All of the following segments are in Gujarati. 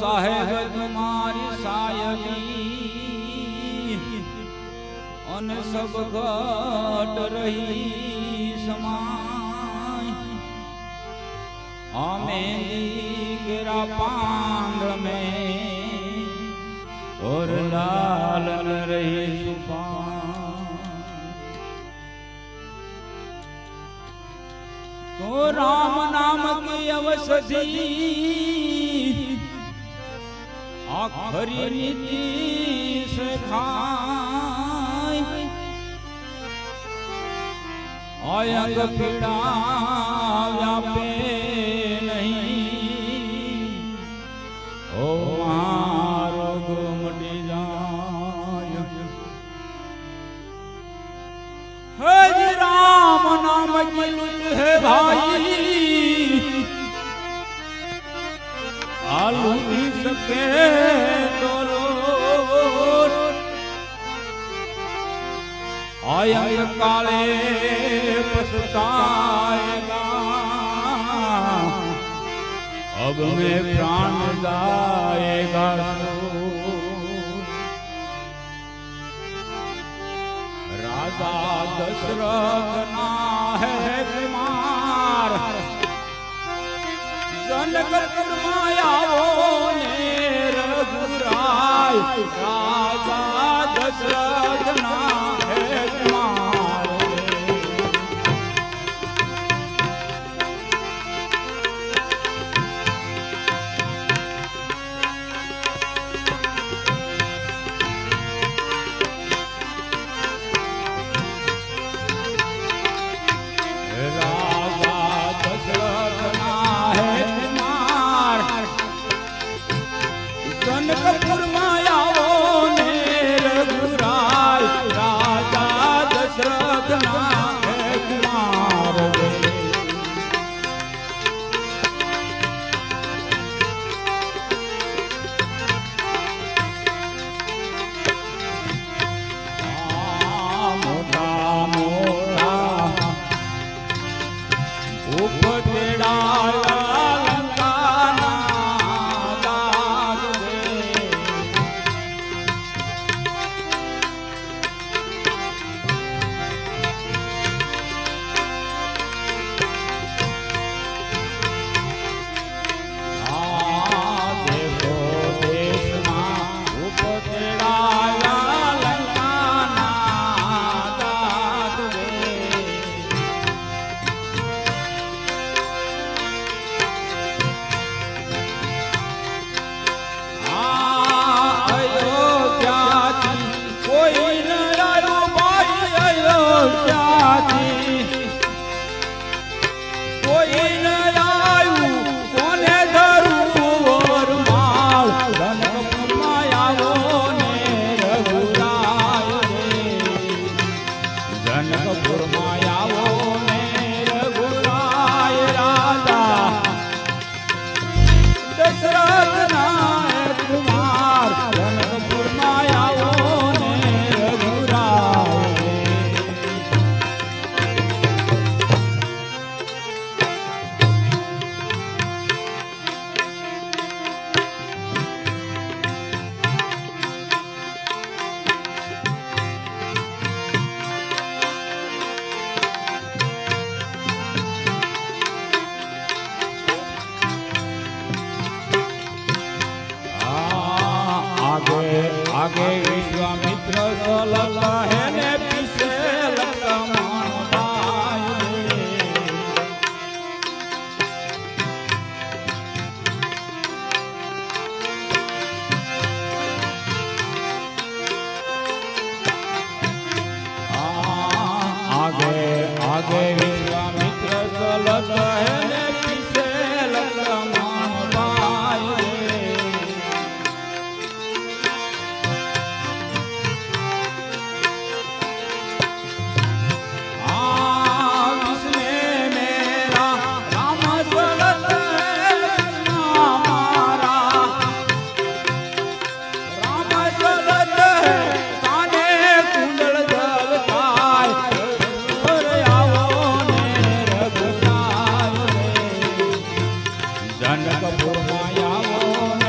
સાહેબ તમારી સાયલી અન સબ ઘટ રહી સમાય. અમે ગેરા પાંડ મે ઓર લાલન રહી સુપા તો રામ નામ કી અવસધી હરિની સખાય અયગ પીડા વ્યાપે નહીં. ઓ મારોગ મટી જાય. હે રામ નામ કિલું હે ભાઈ. की लुट है भाई आलू भी सके तो लोट आयंग काले पछताएगा अब मैं प्राण जाएगा राजा दशरथ ना है कुमार जनकपुर मायाओ ने રાજા દશરથ ઉપતેડાયા આગે વિશ્વામિત્ર સલગ હે Janakpur Maya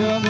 come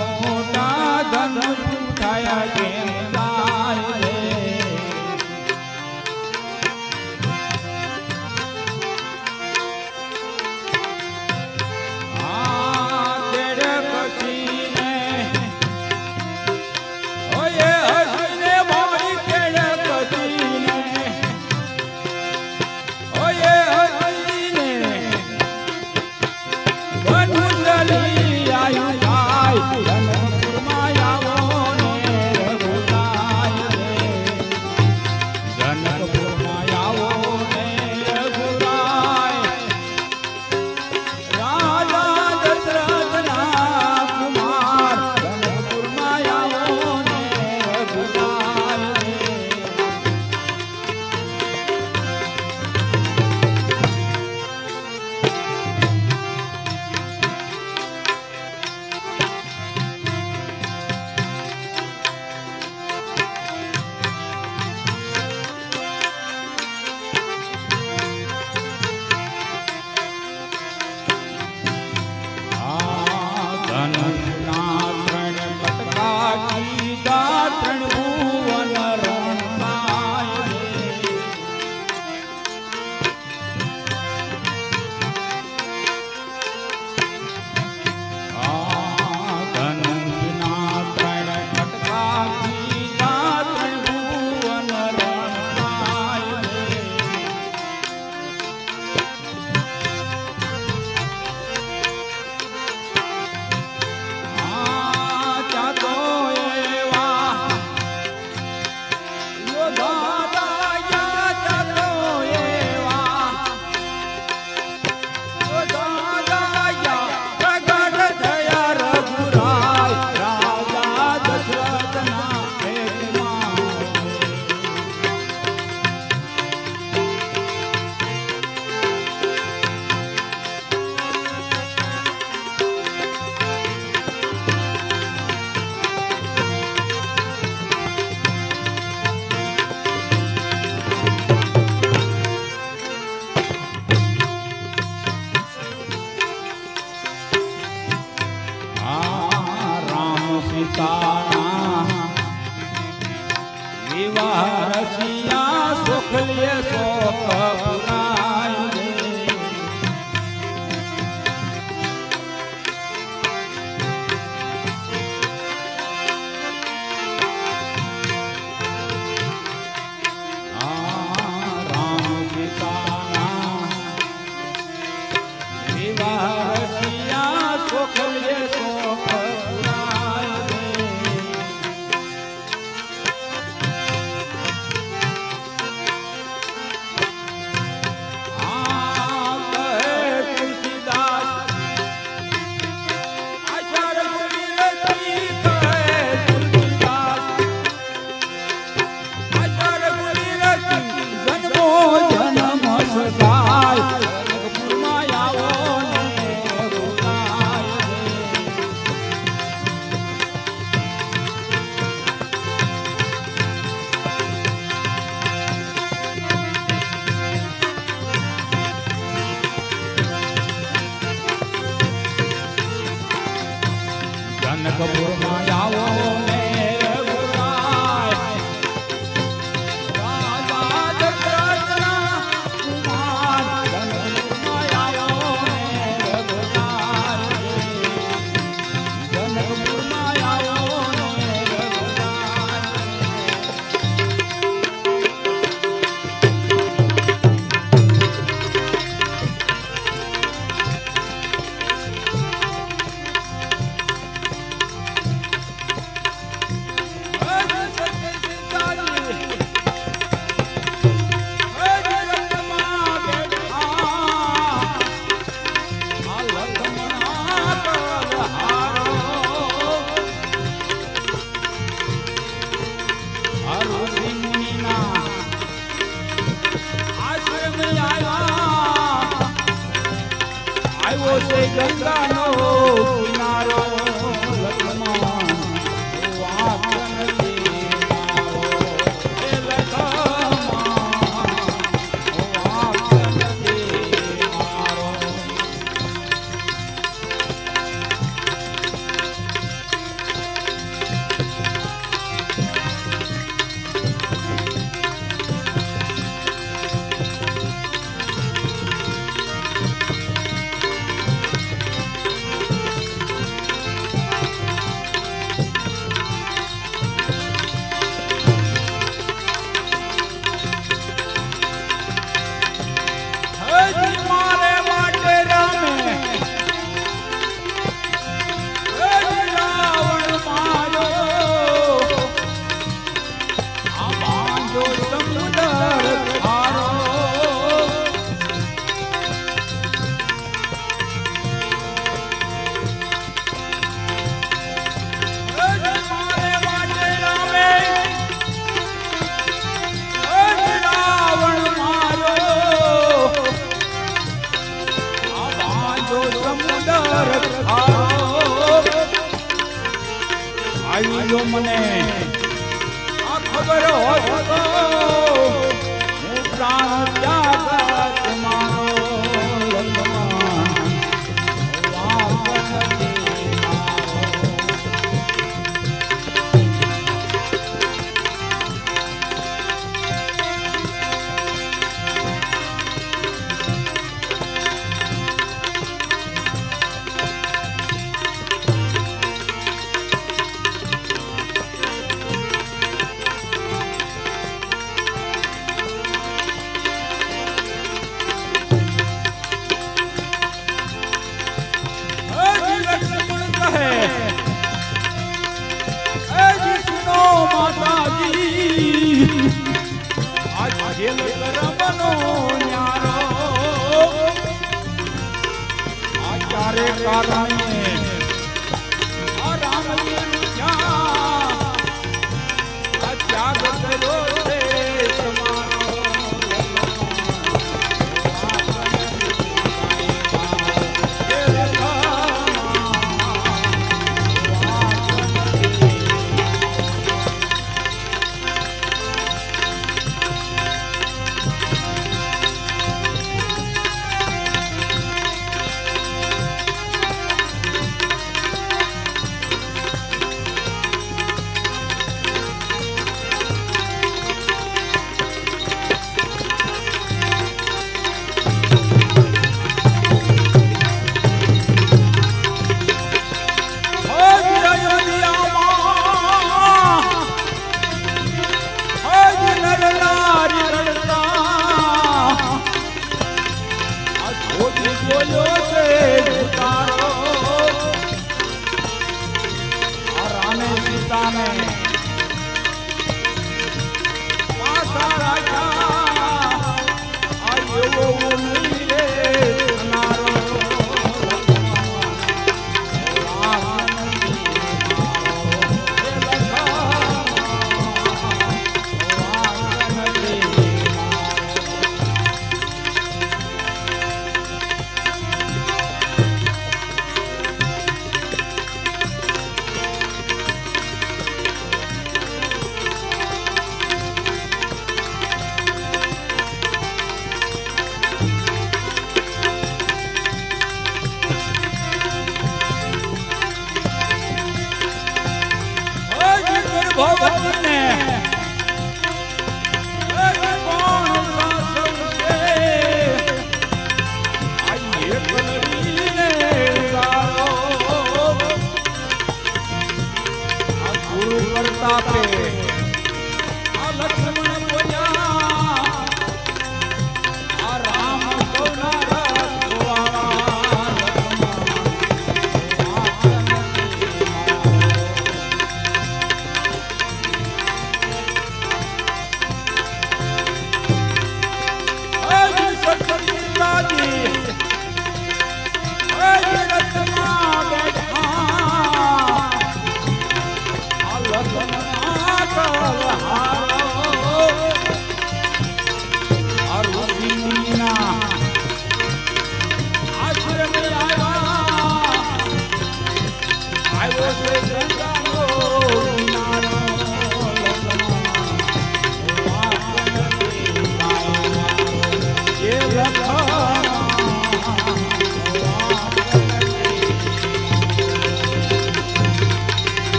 Kapoor Maya. છે હું જેલ કરમનો કારણે